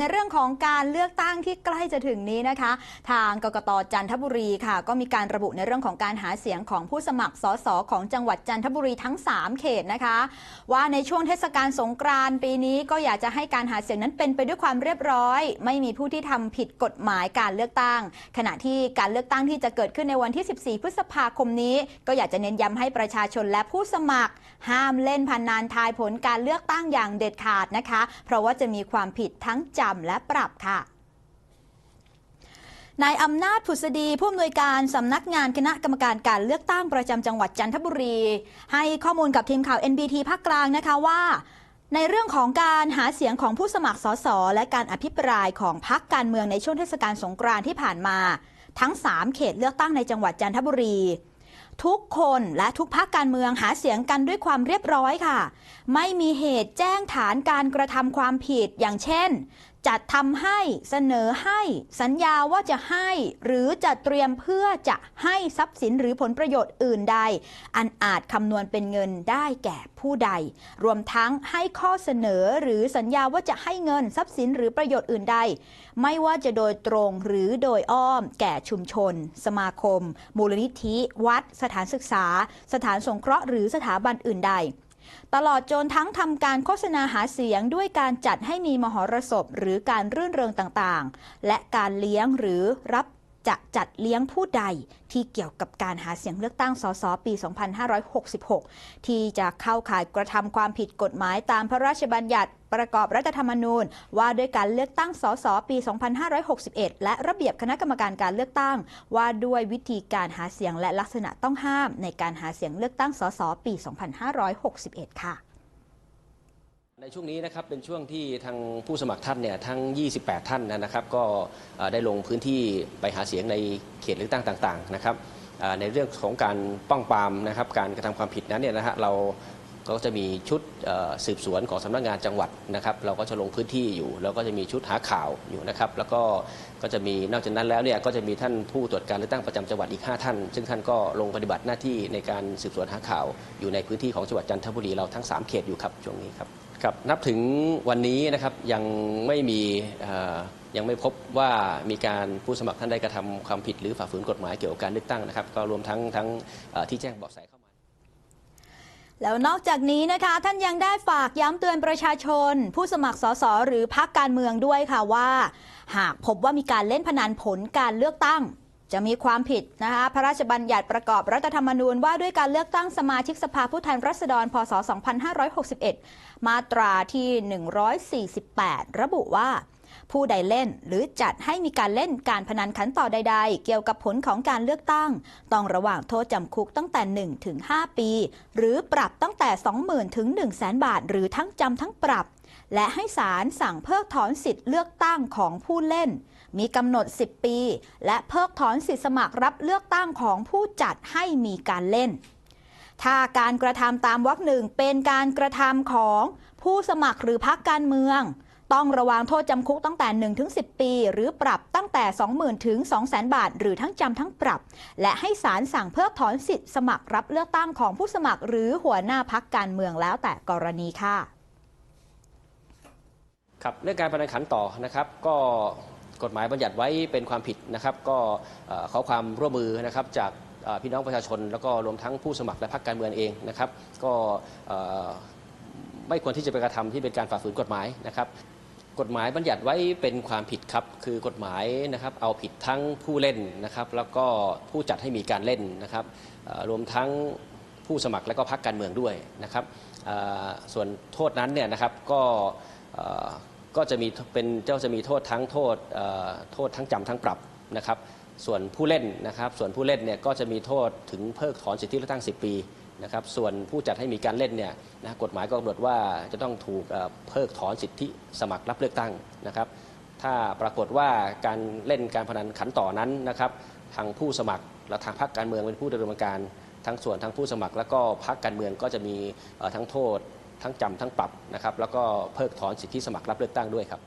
ในเรื่องของการเลือกตั้งที่ใกล้จะถึงนี้นะคะ ทางกกตจันทบุรีค่ะ ก็มีการระบุในเรื่องของการหาเสียงของผู้สมัครสสของจังหวัดจันทบุรีทั้ง 3 เขตนะคะ ว่าในช่วงเทศกาลสงกรานต์ปีนี้ก็อยากจะให้การหาเสียงนั้นเป็นไปด้วยความเรียบร้อย ไม่มีผู้ที่ทำผิดกฎหมายการเลือกตั้ง ขณะที่การเลือกตั้งที่จะเกิดขึ้นในวันที่ 14 พฤษภาคมนี้ ก็อยากจะเน้นย้ำให้ประชาชนและผู้สมัคร ห้ามเล่นพนนันทายผลการเลือกตั้งอย่างเด็ดขาดนะคะ เพราะว่าจะมีความผิดทั้งจำและปรับค่ะนายอำนาจผุษดีผู้อำนวยการสำนักงานคณะกรรมการการเลือกตั้งประจำจังหวัดจันทบุรี ให้ข้อมูลกับทีมข่าว NBT ภาคกลางนะคะว่า ในเรื่องของการหาเสียงของผู้สมัครสสและการอภิปรายของพรรคการเมืองในช่วงเทศกาลสงกรานต์ที่ผ่านมา ทั้ง 3 เขตเลือกตั้งในจังหวัดจันทบุรี ทุกคนและทุกพักการเมืองหาเสียงกันด้วยความเรียบร้อยค่ะ ไม่มีเหตุแจ้งฐานการกระทำความผิดอย่างเช่น จัดทำให้เสนอให้สัญญาว่าจะให้ หรือจะเตรียมเพื่อจะให้ทรัพย์สินหรือผลประโยชน์อื่นใด อันอาจคำนวณเป็นเงินได้แก่ผู้ใด รวมทั้งให้ข้อเสนอหรือสัญญาว่าจะให้เงินทรัพย์สินหรือประโยชน์อื่นใด ไม่ว่าจะโดยตรงหรือโดยอ้อม แก่ชุมชน สมาคม มูลนิธิ วัด สถานศึกษา สถานสงเคราะห์หรือสถาบันอื่นใด ตลอดจนทั้งทำการโฆษณาหาเสียงด้วยการจัดให้มีมหรสพหรือการรื่นเริงต่างๆ และการเลี้ยงหรือรับ จะจัดเลี้ยงผู้ใดที่เกี่ยวกับการหาเสียงเลือกตั้งสสปี 2566 ที่จะเข้าข่ายกระทำความผิดกฎหมายตามพระราชบัญญัติประกอบรัฐธรรมนูญ ว่าด้วยการเลือกตั้งสสปี 2561 และระเบียบคณะกรรมการการเลือกตั้ง ว่าด้วยวิธีการหาเสียงและลักษณะต้องห้ามในการหาเสียงเลือกตั้งสสปี 2561 ค่ะ ในช่วงนี้นะครับเป็นช่วงที่ทางผู้สมัครท่านเนี่ยทั้ง 28 ท่านนะครับ ก็ได้ลงพื้นที่ไปหาเสียงในเขตเลือกตั้งต่าง ๆ นะครับในเรื่องของการป้องปรามนะครับการกระทำความผิดนั้นเนี่ยนะฮะเรา ก็จะมีชุดสืบสวนของสำนักงานจังหวัดนะครับ เราก็จะลงพื้นที่อยู่ แล้วก็จะมีชุดหาข่าวอยู่นะครับ แล้วก็ก็จะมีนอกจากนั้นแล้วเนี่ยก็จะมีท่านผู้ตรวจการเลือกตั้งประจำจังหวัดอีก 5 ท่าน ซึ่งท่านก็ลงปฏิบัติหน้าที่ในการสืบสวนหาข่าว อยู่ในพื้นที่ของจังหวัดจันทบุรีเราทั้ง 3 เขตอยู่ครับช่วงนี้ครับครับนับถึงวันนี้นะครับยังไม่มียังไม่พบว่ามีการผู้สมัครท่านใดกระทำความผิดหรือฝ่าฝืนกฎหมายเกี่ยวกับการเลือกตั้งนะครับ ก็รวมทั้งทั้งที่แจ้งเบาะแสเข้า แล้วนอกจากนี้นะคะ ท่านยังได้ฝากย้ำเตือนประชาชน ผู้สมัครสสหรือพักการเมืองด้วยค่ะว่า หากพบว่ามีการเล่นพนันผลการเลือกตั้ง จะมีความผิดนะคะพระราชบัญญัติประกอบรัฐธรรมนูญว่าด้วยการเลือกตั้งสมาชิกสภาผู้แทนราษฎร พศ 2561 มาตราที่ 148 ระบุว่า ผู้ใดเล่นหรือจัดให้มีการเล่นการพนันขันต่อใด ๆ เกี่ยวกับผลของการเลือกตั้ง ต้องระหว่างโทษจำคุกตั้งแต่ 1 ถึง 5 ปี หรือปรับตั้งแต่ 20,000 ถึง 1 0 0 0 0 0 บาท หรือทั้งจำทั้งปรับ และให้ศาลสั่งเพิกถอนสิทธิ์เลือกตั้งของผู้เล่น มีกำหนด 10 ปี และเพิกถอนสิทธิสมัครรับเลือกตั้งของผู้จัดให้มีการเล่นถ้าการกระทำตามวรรคหนึ่งเป็นการกระทำของผู้สมัครหรือพักการเมือง ต้องระวังโทษจำคุกตั้งแต่1ถึง10 ปี หรือปรับตั้งแต่ 20,000ถึง200,000 บาท หรือทั้งจำทั้งปรับ และให้ศาลสั่งเพิกถอนสิทธิสมัครรับเลือกตั้งของผู้สมัคร หรือหัวหน้าพักการเมืองแล้วแต่กรณีค่ะครับเรื่องการพนันขันต่อนะครับ ก็กฎหมายบัญญัติไว้เป็นความผิดนะครับ ก็ขอความร่วมมือนะครับจากพี่น้องประชาชน แล้วก็รวมทั้งผู้สมัครและพรรคการเมืองเองนะครับ ก็ไม่ควรที่จะไปกระทำที่เป็นการฝ่าฝืนกฎหมายนะครับ กฎหมายบัญญัติไว้เป็นความผิดครับ คือกฎหมายนะครับเอาผิดทั้งผู้เล่นนะครับ แล้วก็ผู้จัดให้มีการเล่นนะครับรวมทั้งผู้สมัครและก็พรรคการเมืองด้วยนะครับส่วนโทษนั้นเนี่ยนะครับก็ก็จะมีเป็นเจ้าจะมีโทษทั้งโทษโทษทั้งจำทั้งปรับนะครับ ส่วนผู้เล่นนะครับ ส่วนผู้เล่นเนี่ยก็จะมีโทษถึงเพิกถอนสิทธิเลือกตั้ง 10 ปี นะครับส่วนผู้จัดให้มีการเล่นเนี่ยนะกฎหมายก็กำหนดว่าจะต้องถูกเพิกถอนสิทธิสมัครรับเลือกตั้งนะครับ ถ้าปรากฏว่าการเล่นการพนันขันต่อนั้นนะครับทางผู้สมัครและทางพรรคการเมืองเป็นผู้ดำเนินการ ทั้งส่วนทั้งผู้สมัคร แล้วก็พรรคการเมืองก็จะมีทั้งโทษ ทั้งจำทั้งปรับนะครับแล้วก็เพิกถอนสิทธิสมัครรับเลือกตั้งด้วยครับ